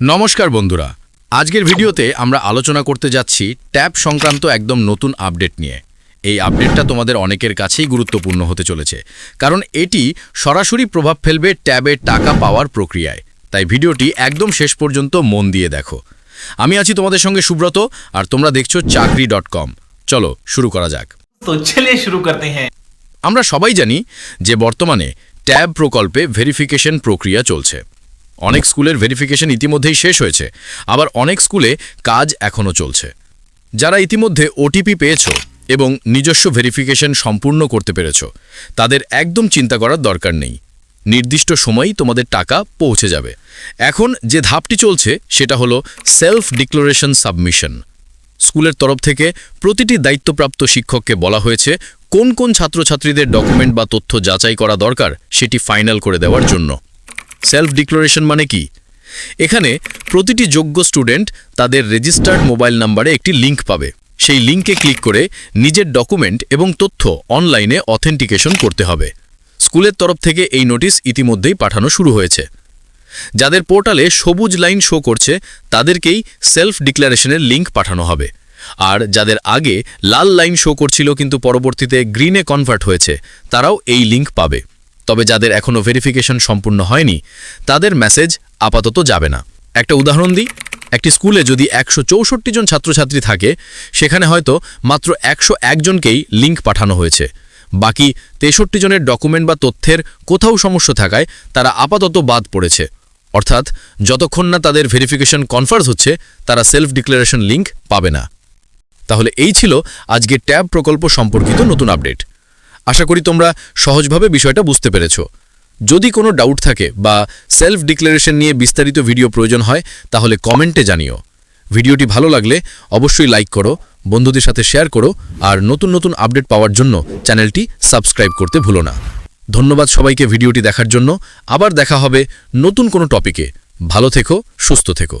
নমস্কার বন্ধুরা। আজকের ভিডিওতে আমরা আলোচনা করতে যাচ্ছি ট্যাব সংক্রান্ত একদম নতুন আপডেট নিয়ে। এই আপডেটটা তোমাদের অনেকের কাছেই গুরুত্বপূর্ণ হতে চলেছে। কারণ এটি সরাসরি প্রভাব ফেলবে ট্যাবের টাকা পাওয়ার প্রক্রিয়ায়। তাই ভিডিওটি একদম শেষ পর্যন্ত মন দিয়ে দেখো। আমি আছি তোমাদের সঙ্গে সুব্রত আর তোমরা দেখছ চাকরি ডট কম। চলো শুরু করা যাক। তো ছেলে শুরু করতে হ্যাঁ। আমরা সবাই জানি যে বর্তমানে ট্যাব প্রকল্পে ভেরিফিকেশন প্রক্রিয়া চলছে। অনেক স্কুলের ভেরিফিকেশন ইতিমধ্যেই শেষ হয়েছে, আবার অনেক স্কুলে কাজ এখনও চলছে। যারা ইতিমধ্যে ওটিপি পেয়েছ এবং নিজস্ব ভেরিফিকেশন সম্পূর্ণ করতে পেরেছ, তাদের একদম চিন্তা করার দরকার নেই। নির্দিষ্ট সময়ই তোমাদের টাকা পৌঁছে যাবে। এখন যে ধাপটি চলছে, সেটা হলো সেলফ ডিক্লারেশন সাবমিশন স্কুলের তরফ থেকে প্রতিটি দায়িত্বপ্রাপ্ত শিক্ষককে বলা হয়েছে কোন কোন ছাত্রছাত্রীদের ডকুমেন্ট বা তথ্য যাচাই করা দরকার, সেটি ফাইনাল করে দেওয়ার জন্য। সেলফ ডিক্লারেশন মানে কি? এখানে প্রতিটি যোগ্য স্টুডেন্ট তাদের রেজিস্টার্ড মোবাইল নাম্বারে একটি লিংক পাবে। সেই লিংকে ক্লিক করে নিজের ডকুমেন্ট এবং তথ্য অনলাইনে অথেন্টিকেশন করতে হবে। স্কুলের তরফ থেকে এই নোটিশ ইতিমধ্যেই পাঠানো শুরু হয়েছে। যাদের পোর্টালে সবুজ লাইন শো করছে, তাদেরকেই সেলফ ডিক্লারেশনের লিঙ্ক পাঠানো হবে। আর যাদের আগে লাল লাইন শো করছিল কিন্তু পরবর্তীতে গ্রিনে কনভার্ট হয়েছে, তারাও এই লিঙ্ক পাবে। তবে যাদের এখনও ভেরিফিকেশন সম্পূর্ণ হয়নি, তাদের মেসেজ আপাতত যাবে না। একটা উদাহরণ দিই, একটি স্কুলে যদি একশো চৌষট্টি জন ছাত্রছাত্রী থাকে, সেখানে হয়তো মাত্র একশো একজনকেই লিঙ্ক পাঠানো হয়েছে। বাকি তেষট্টি জনের ডকুমেন্ট বা তথ্যের কোথাও সমস্যা থাকায় তারা আপাতত বাদ পড়েছে। অর্থাৎ যতক্ষণ না তাদের ভেরিফিকেশন কনফার্স হচ্ছে, তারা সেলফ ডিক্লারেশন লিঙ্ক পাবে না। তাহলে এই ছিল আজকে ট্যাব প্রকল্প সম্পর্কিত নতুন আপডেট আশা করি তোমরা সহজভাবে বিষয়টা বুঝতে পেরেছ। যদি কোনো ডাউট থাকে বা সেলফ ডিক্লারেশন নিয়ে বিস্তারিত ভিডিও প্রয়োজন হয়, তাহলে কমেন্টে জানিও। ভিডিওটি ভালো লাগলে অবশ্যই লাইক করো, বন্ধুদের সাথে শেয়ার করো, আর নতুন নতুন আপডেট পাওয়ার জন্য চ্যানেলটি সাবস্ক্রাইব করতে ভুলো না। ধন্যবাদ সবাইকে ভিডিওটি দেখার জন্য। আবার দেখা হবে নতুন কোনো টপিকে ভালো থেকো, সুস্থ থেকো।